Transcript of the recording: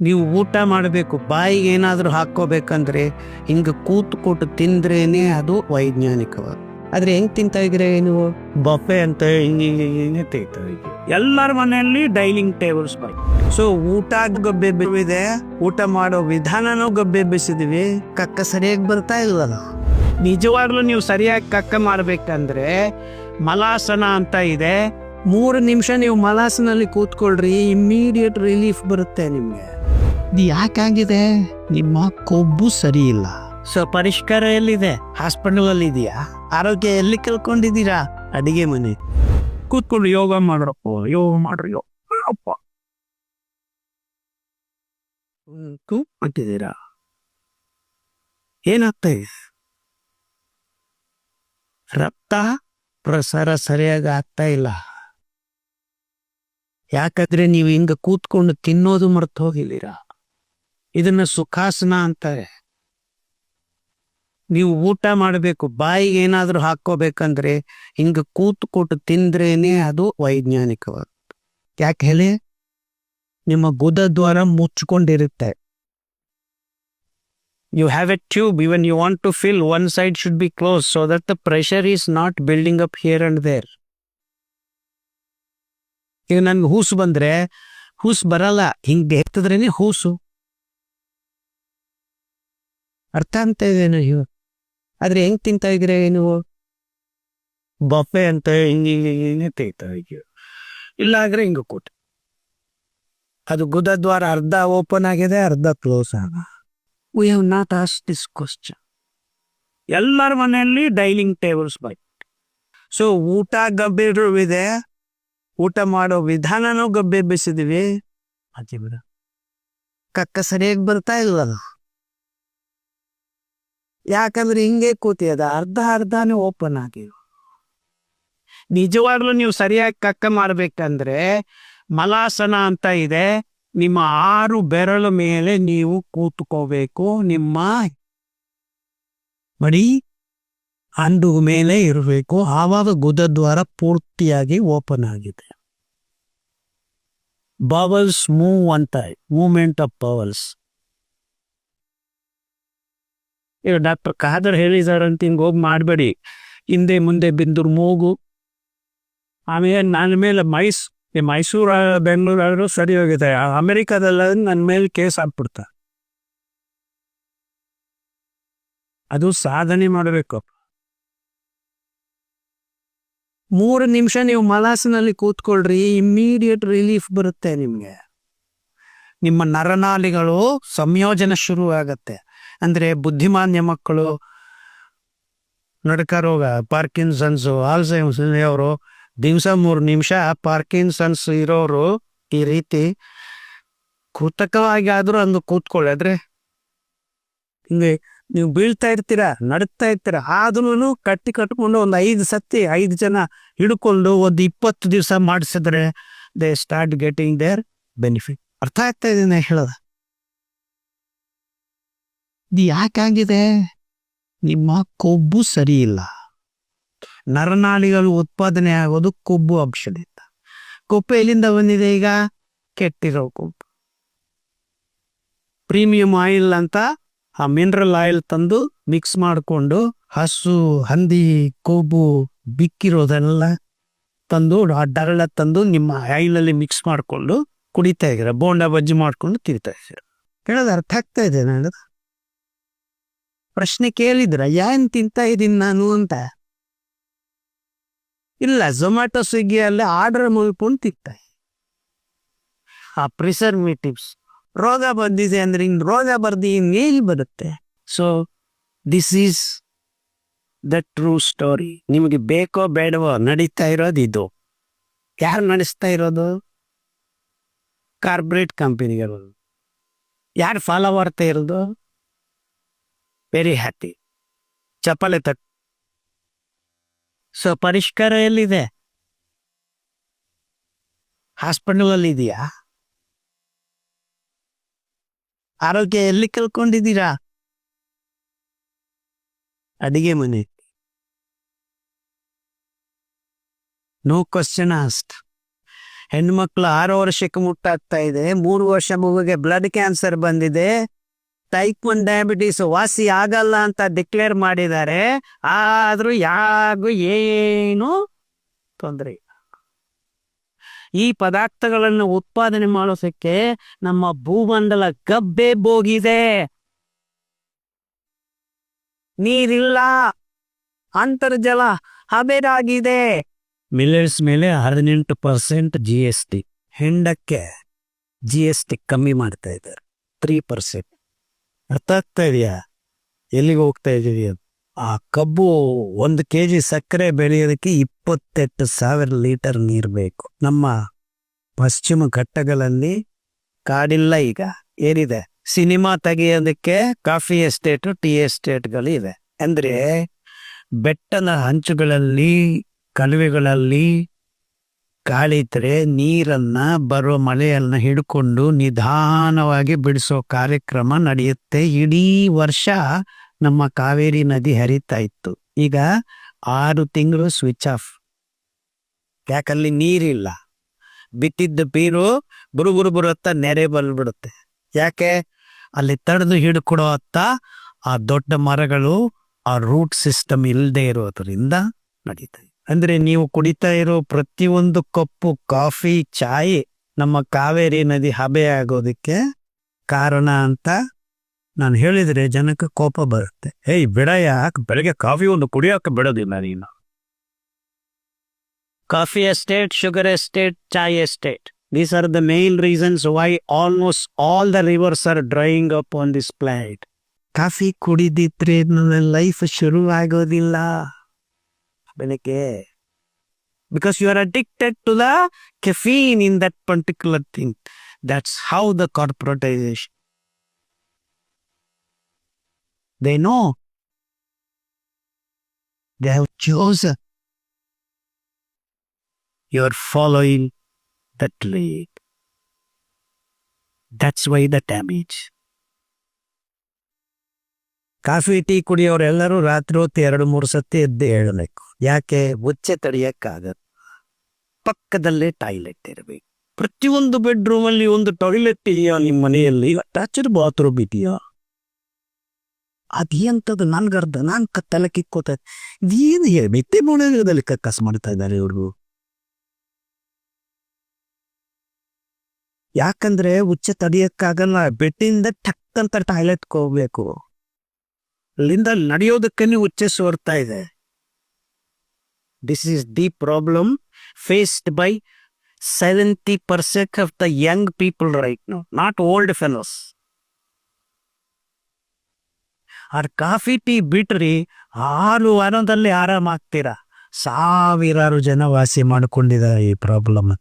ನೀವು ಊಟ ಮಾಡಬೇಕು ಬಾಯಿಗೆ ಏನಾದರೂ ಹಾಕ್ಕೋಬೇಕಂದ್ರೆ ಹಿಂಗೆ ಕೂತ್ಕೊಟ್ಟು ತಿಂದ್ರೇನೆ ಅದು ವೈಜ್ಞಾನಿಕವಾದ ಆದ್ರೆ ಹೆಂಗ್ ತಿಂತಾ ಇದ್ರೆ ನೀವು? ಬಫೆ ಅಂತ ಹಿಂಗೆ ತೆಗಿತಾ ಎಲ್ಲರ ಮನೆಯಲ್ಲಿ ಡೈನಿಂಗ್ ಟೇಬಲ್ಸ್ ಬೈ ಸೊ ಊಟ ಗಬ್ಬೆ ಇದೆ ಊಟ ಮಾಡೋ ವಿಧಾನನೂ ಗಬ್ಬೆ ಬಿಸಿದ್ವಿ. ಕಕ್ಕ ಸರಿಯಾಗಿ ಬರ್ತಾ ಇಲ್ಲ ನಿಜವಾಗ್ಲೂ ನೀವು ಸರಿಯಾಗಿ ಕಕ್ಕ ಮಾಡ್ಬೇಕಂದ್ರೆ ಮಲಾಸನ ಅಂತ ಇದೆ. ಮೂರು ನಿಮಿಷ ನೀವು ಮಲಾಸನಲ್ಲಿ ಕೂತ್ಕೊಳ್ರಿ ಇಮ್ಮಿಡಿಯೇಟ್ ರಿಲೀಫ್ ಬರುತ್ತೆ ನಿಮ್ಗೆ. ಇದು ಯಾಕಾಗಿದೆ ನಿಮ್ಮ ಕೊಬ್ಬು ಸರಿ ಇಲ್ಲ. ಸೊ ಪರಿಷ್ಕಾರ ಎಲ್ಲಿದೆ? ಹಾಸ್ಪಿಟಲ್ ಅಲ್ಲಿ ಇದೆಯಾ ಆರೋಗ್ಯ ಎಲ್ಲಿ ಕಲ್ಕೊಂಡಿದ್ದೀರಾ ಅಡಿಗೆ ಮನೆ. ಕೂತ್ಕೊಂಡು ಯೋಗ ಮಾಡ್ರಪ್ಪ ಯೋಗ ಮಾಡ್ರಿ ಅಪ್ಪ ಅಂತಿದ್ದೀರಾ ಏನಾಗ್ತಾ ಇದೆ? ರಕ್ತ ಪ್ರಸಾರ ಸರಿಯಾಗಿ ಆಗ್ತಾ ಇಲ್ಲ. ಯಾಕಂದ್ರೆ ನೀವು ಹಿಂಗ ಕೂತ್ಕೊಂಡು ತಿನ್ನೋದು ಮರ್ತು ಹೋಗಿದ್ದೀರಾ? ಇದನ್ನ ಸುಖಾಸನ ಅಂತಾರೆ. ನೀವು ಊಟ ಮಾಡಬೇಕು, ಬಾಯಿಗೆ ಏನಾದರೂ ಹಾಕೋಬೇಕಂದ್ರೆ ಹಿಂಗ ಕೂತ್ಕೊಟ್ಟು ತಿಂದ್ರೇನೆ ಅದು ವೈಜ್ಞಾನಿಕವಾದ ಯಾಕೆ ಹೇಳಿ? ನಿಮ್ಮ ಗುದ ದ್ವಾರ ಮುಚ್ಚಿಕೊಂಡಿರುತ್ತೆ you have a tube even you want to fill one side should be close so that the pressure is not building up here and there ಈಗ ನನ್ಗೆ ಹೂಸು ಬಂದ್ರೆ, ಹೂಸು ಬರಲ್ಲ, ಹಿಂಗೆ ಎತ್ತಿದ್ರೇನೆ ಹೂಸು. ಅರ್ಥ ಅಂತ ಇದೇನು ಇವು ಆದ್ರೆ ಹೆಂಗ್ ತಿಂತಾ ಇದ್ರೆ ನೀವು? ಬಫೆ ಅಂತ ಹಿಂಗೆ ತೆಗಿತಾ ಇಲ್ಲ ಆದ್ರೆ ಹಿಂಗ ಕೊಟ್ಟು. ಅದು ಗುದದ್ವಾರ ಅರ್ಧ ಓಪನ್ ಆಗಿದೆ ಅರ್ಧ ಕ್ಲೋಸ್ ಆಗ ವಿ ಹ್ಯಾವ್ ನಾಟ್ ಆಸ್ ದಿಸ್ ಕ್ವಶನ್ ಎಲ್ಲರ ಮನೆಯಲ್ಲಿ ಡೈನಿಂಗ್ ಟೇಬಲ್ಸ್ ಬೈ ಸೊ ಊಟ ಗಬ್ಬೆರು ಇದೆ. ಊಟ ಮಾಡೋ ವಿಧಾನನೂ ಗಬ್ಬೆ ಬಿಸಿದೀವಿ ಅಜ್ಜಿ ಬಿಡ. ಕಕ್ಕ ಸರಿಯಾಗಿ ಬರ್ತಾ ಇಲ್ವಲ್ಲ? ಯಾಕಂದ್ರೆ ಹಿಂಗೆ ಕೂತಿಯದ ಅರ್ಧ ಅರ್ಧನೇ ಓಪನ್ ಆಗಿರು. ನಿಜವಾಗ್ಲೂ ನೀವು ಸರಿಯಾಗಿ ಕಕ್ಕ ಮಾಡ್ಬೇಕಂದ್ರೆ ಮಲಾಸನ ಅಂತ ಇದೆ. ನಿಮ್ಮ ಆರು ಬೆರಳು ಮೇಲೆ ನೀವು ಕೂತ್ಕೋಬೇಕು. ನಿಮ್ಮ ಮಡಿ ಅಂಡು ಮೇಲೆ ಇರಬೇಕು. ಆವಾಗ ಗುದದ್ವಾರ ಪೂರ್ತಿಯಾಗಿ ಓಪನ್ ಆಗಿದೆ. ಬವಲ್ಸ್ ಮೂವ್ ಅಂತ ಮೂವ್ಮೆಂಟ್ ಆಫ್ ಬವಲ್ಸ್ ಈಗ ಡಾಕ್ಟರ್ ಖಾದರ್ ಹೇಳಿದಾರಂತ ಹಿಂಗೆ ಹೋಗಿ ಮಾಡಬೇಡಿ. ಹಿಂದೆ ಮುಂದೆ ಬಿದ್ದರು ಮೂಗು. ಆಮೇಲೆ ನನ್ನ ಮೇಲೆ ಮೈಸ್, ಈ ಮೈಸೂರು ಬೆಂಗಳೂರು ಸರಿ ಹೋಗಿದೆ. ಅಮೆರಿಕಾದಲ್ಲ ನನ್ನ ಮೇಲೆ ಕೇಸ್ ಹಾಕ್ಬಿಡ್ತ ಅದು ಸಾಧನೆ ಮಾಡಬೇಕು. ಮೂರು ನಿಮಿಷ ನೀವು ಮಲಾಸಿನಲ್ಲಿ ಕೂತ್ಕೊಳ್ರಿ, ಇಮ್ಮಿಡಿಯೇಟ್ ರಿಲೀಫ್ ಬರುತ್ತೆ ನಿಮಗೆ. ನಿಮ್ಮ ನರನಾಲಿಗಳು ಸಂಯೋಜನೆ ಶುರು ಆಗತ್ತೆ ಅಂದ್ರೆ ಬುದ್ಧಿಮಾನ್ಯ ಮಕ್ಕಳು, ನಡಕ ರೋಗ, ಪಾರ್ಕಿನ್ಸನ್ಸು ಆಲ್ಸೈಮ್ಸ್ ಅವರು ದಿವಸ ಮೂರು ನಿಮಿಷ ಪಾರ್ಕಿನ್ಸನ್ಸ್ ಇರೋರು ಈ ರೀತಿ ಕೃತಕವಾಗಿ ಆದ್ರೂ ಅಂದು ಕೂತ್ಕೊಳ್ಳಿ. ಆದ್ರೆ ಹಿಂಗೆ ನೀವು ಬೀಳ್ತಾ ಇರ್ತೀರಾ ನಡುತ್ತಾ ಇರ್ತೀರಾ ಆದ್ರೂ ಕಟ್ಟಿ ಕಟ್ಕೊಂಡು ಒಂದು ಐದು ಸತಿ ಐದು ಜನ ಹಿಡ್ಕೊಂಡು ಒಂದು ಇಪ್ಪತ್ತು ದಿವಸ ಮಾಡಿಸಿದ್ರೆ they start getting their benefit ಅರ್ಥ ಆಗ್ತಾ ಇದೆ ನಾ ಹೇಳೋದ? ಇದು ಯಾಕಾಗಿದೆ? ನಿಮ್ಮ ಕೊಬ್ಬು ಸರಿಯಿಲ್ಲ. ನರನಾಳಿಗಳು ಉತ್ಪಾದನೆ ಆಗೋದು ಕೊಬ್ಬು ಅಂಶದಿಂದ ಕೊಬ್ಬು ಎಲ್ಲಿಂದ ಬಂದಿದೆ ಈಗ? ಕೆಟ್ಟಿರೋ ಕೊಬ್ಬು. ಪ್ರೀಮಿಯಂ ಆಯಿಲ್ ಅಂತ ಆ ಮಿನರಲ್ ಆಯಿಲ್ ತಂದು ಮಿಕ್ಸ್ ಮಾಡಿಕೊಂಡು ಹಸು, ಹಂದಿ, ಕೊಬ್ಬು ಬಿಕ್ಕಿರೋದೆಲ್ಲ ತಂದು ಆ ಡರಳ ತಂದು ನಿಮ್ಮ ಆಯಿಲಲ್ಲಿ ಮಿಕ್ಸ್ ಮಾಡಿಕೊಂಡು ಕುಡಿತಾ ಇದ್ದೀರ? ಬೋಂಡ ಬಜ್ಜಿ ಮಾಡ್ಕೊಂಡು ತಿಂತಾ ಇದ್ದೀರ? ಹೇಳೋದು ಅರ್ಥ ಆಗ್ತಾ ಇದೆ ನಾನು ಪ್ರಶ್ನೆ ಕೇಳಿದ್ರ ಏನ್ ತಿಂತಾ ಇದ್ದೀನಿ ನಾನು? ಅಂತ. ಇಲ್ಲ ಝೊಮ್ಯಾಟೊ ಸ್ವಿಗ್ಗಿಯಲ್ಲಿ ಆರ್ಡರ್ ಮುಗಿಕೊಂಡು ತಿಂತಾ. ಆ ಪ್ರಿಸರ್ವೇಟಿವ್ಸ್ ರೋಗ ಬಂದಿದೆ ಅಂದ್ರೆ ಇನ್ ರೋಗ ಬರ್ದಿ ಇನ್ನೇಲ್ ಬರುತ್ತೆ. So this is the true story ನಿಮಗೆ ಬೇಕೋ ಬೇಡವೋ ನಡೀತಾ ಇರೋದು ಇದು. ಯಾರು ನಡೆಸ್ತಾ ಇರೋದು? ಕಾರ್ಪೊರೇಟ್ ಕಂಪನಿಗಳು ಯಾರು ಫಾಲೋ ಮಾಡ್ತಾ ಇರೋದು? ವೆರಿ ಹ್ಯಾಪಿ ಚಪ್ಪಲೆ ತಟ್ ಸೊ ಪರಿಷ್ಕಾರ ಎಲ್ಲಿದೆ? ಹಾಸ್ಪಿಟಲ್ ಅಲ್ಲಿ ಇದೆಯಾ ಆರೋಗ್ಯ ಎಲ್ಲಿ ಕಲ್ಕೊಂಡಿದ್ದೀರಾ ಅಡಿಗೆ ಮನೆ. ನೋ ಕ್ವಶನ್ ಆಸ್ಟ್ ಹೆಣ್ಮಕ್ಳು ಆರು ವರ್ಷಕ್ಕೆ ಮುಟ್ಟಾಗ್ತಾ ಇದೆ. ಮೂರು ವರ್ಷ ಮಗುಗೆ ಬ್ಲಡ್ ಕ್ಯಾನ್ಸರ್ ಬಂದಿದೆ. ಟೈಪ್ ಒನ್ ಡಯಾಬಿಟೀಸ್ ವಾಸಿ ಆಗಲ್ಲ ಅಂತ ಡಿಕ್ಲೇರ್ ಮಾಡಿದ್ದಾರೆ. ಆದ್ರೂ ಯಾಗೂ ಏನು ತೊಂದರೆ ಈ ಪದಾರ್ಥಗಳನ್ನು ಉತ್ಪಾದನೆ ಮಾಡೋದಕ್ಕೆ ನಮ್ಮ ಭೂಮಂಡಲ ಗಬ್ಬೆ ಬೋಗಿದೆ ನೀರಿಲ್ಲ. ಅಂತರ್ಜಲ ಹಬೆರಾಗಿದೆ. ಮಿಲೆಟ್ಸ್ ಮೇಲೆ ಹದಿನೆಂಟು ಪರ್ಸೆಂಟ್ ಜಿ ಎಸ್ ಟಿ ಹೆಂಡಕ್ಕೆ ಜಿ ಎಸ್ ಟಿ ಕಮ್ಮಿ ಮಾಡ್ತಾ ಇದ್ದಾರೆ. ತ್ರೀ ಪರ್ಸೆಂಟ್ ಅರ್ಥ ಆಗ್ತಾ ಇದೆಯಾ ಎಲ್ಲಿಗೆ ಹೋಗ್ತಾ ಇದೀವಿ ಅಂತ. ಆ ಕಬ್ಬು ಒಂದು ಕೆ ಜಿ ಸಕ್ಕರೆ ಬೆಳೆಯೋದಕ್ಕೆ ಇಪ್ಪತ್ತೆಂಟು ಸಾವಿರ ಲೀಟರ್ ನೀರು ಬೇಕು. ನಮ್ಮ ಪಶ್ಚಿಮ ಘಟ್ಟಗಳಲ್ಲಿ ಕಾಡಿಲ್ಲ ಈಗ, ಏನಿದೆ? ಸಿನಿಮಾ ತೆಗೆಯೋದಕ್ಕೆ ಕಾಫಿ ಎಸ್ಟೇಟ್, ಟೀ ಎಸ್ಟೇಟ್ಗಳು ಇದೆ. ಅಂದ್ರೆ ಬೆಟ್ಟದ ಹಂಚುಗಳಲ್ಲಿ, ಕಣಿವೆಗಳಲ್ಲಿ ಗಾಳಿದ್ರೆ ನೀರನ್ನ ಬರೋ ಮಳೆಯನ್ನ ಹಿಡ್ಕೊಂಡು ನಿಧಾನವಾಗಿ ಬಿಡಿಸೋ ಕಾರ್ಯಕ್ರಮ ನಡೆಯುತ್ತೆ. ಇಡೀ ವರ್ಷ ನಮ್ಮ ಕಾವೇರಿ ನದಿ ಹರಿತಾ ಇತ್ತು. ಈಗ ಆರು ತಿಂಗಳು ಸ್ವಿಚ್ ಆಫ್ ಯಾಕಲ್ಲಿ ನೀರಿಲ್ಲ? ಬಿತ್ತಿದ್ದ ಪೀರು ಬುರು ಬುರು ಬರುತ್ತ ನೆರೆ ಬಂದ್ಬಿಡುತ್ತೆ. ಯಾಕೆ? ಅಲ್ಲಿ ತಡೆದು ಹಿಡ್ಕೊಡೋ ಅತ್ತ ಆ ದೊಡ್ಡ ಮರಗಳು ಆ ರೂಟ್ ಸಿಸ್ಟಮ್ ಇಲ್ಲದೆ ಇರೋದ್ರಿಂದ ನಡೀತದೆ ಅಂದ್ರೆ ನೀವು ಕುಡಿತಾ ಇರೋ ಪ್ರತಿಯೊಂದು ಕಪ್ಪು ಕಾಫಿ ಚಾಯ್ ನಮ್ಮ ಕಾವೇರಿ ನದಿ ಹಬೆ ಆಗೋದಕ್ಕೆ ಕಾರಣ ಅಂತ ನಾನು ಹೇಳಿದ್ರೆ ಜನಕ್ಕೆ ಕೋಪ ಬರುತ್ತೆ. ಏಯ್ ಯಾಕೆ ಬೆಳಗ್ಗೆ ಕಾಫಿ ಒಂದು ಕುಡಿಯೋಕೆ ಬಿಡೋದಿಲ್ಲ ನೀನು? Coffee estate sugar estate chai estate. These are the main reasons why almost all the rivers are drying up on this planet coffee ಕುಡಿದಿದ್ರೆ ನನ್ನ ಲೈಫ್ ಶುರು ಆಗೋದಿಲ್ಲ ಬೆಳಗ್ಗೆ. Because you are addicted to the caffeine in that particular thing that's how the corporatisation they know they have chosen you are following that lead. That's why the damage. Coffee, tea ಕುಡಿಯೋರೆಲ್ಲರೂ ರಾತ್ರಿ ಹೊತ್ತು ಎರಡು ಮೂರು ಸತಿ ಎದ್ದು ಹೇಳಬೇಕು. ಯಾಕೆ ಉಚ್ಚೆ ತಡೆಯಕ್ಕಾಗ ಪಕ್ಕದಲ್ಲೇ ಟಾಯ್ಲೆಟ್ ಇರಬೇಕು. ಪ್ರತಿಯೊಂದು ಬೆಡ್ರೂಮ್ ಅಲ್ಲಿ ಒಂದು ಟಾಯ್ಲೆಟ್ ಇದೆಯಾ ನಿಮ್ಮ ಮನೆಯಲ್ಲಿ? ಅಟ್ಯಾಚ್ಡ್ ಬಾತ್ರೂಮ್ ಇದೆಯಾ? ಅದೇಂತದ್ದು ನನ್ಗರ್ಧ ನಾನ್ ಕತ್ತಲ ಕಿಕ್ಕೋತ ಇದೇನು ಮೆತ್ತೆ ಮೊಣದಲ್ಲಿ ಕಕ್ಕಸ್ ಮಾಡ್ತಾ ಇದ್ದಾರೆ ಇವರು. ಯಾಕಂದ್ರೆ ಉಚ್ಚ ತಡಿಯಕ್ಕಾಗಲ್ಲ ಬೆಟ್ಟಿಂದ ಟಕ್ ಅಂತ ಟಾಯ್ಲೆಟ್ ಹೋಗ್ಬೇಕು. ಅಲ್ಲಿಂದ ನಡೆಯೋದಕ್ಕೇನೆ ಉಚ್ಚೆ ಸೋರ್ತಾ ಇದೆ. Is the problem faced by seventy percent of the young people right no not old fellows ಆ ಕಾಫಿ ಟೀ ಬಿಟ್ರಿ ಆರು ವಾರದಲ್ಲಿ ಆರಾಮಾಗ್ತೀರಾ? ಸಾವಿರಾರು ಜನ ವಾಸಿ ಮಾಡಿಕೊಂಡಿದ್ದಾರೆ ಈ ಪ್ರಾಬ್ಲಮ್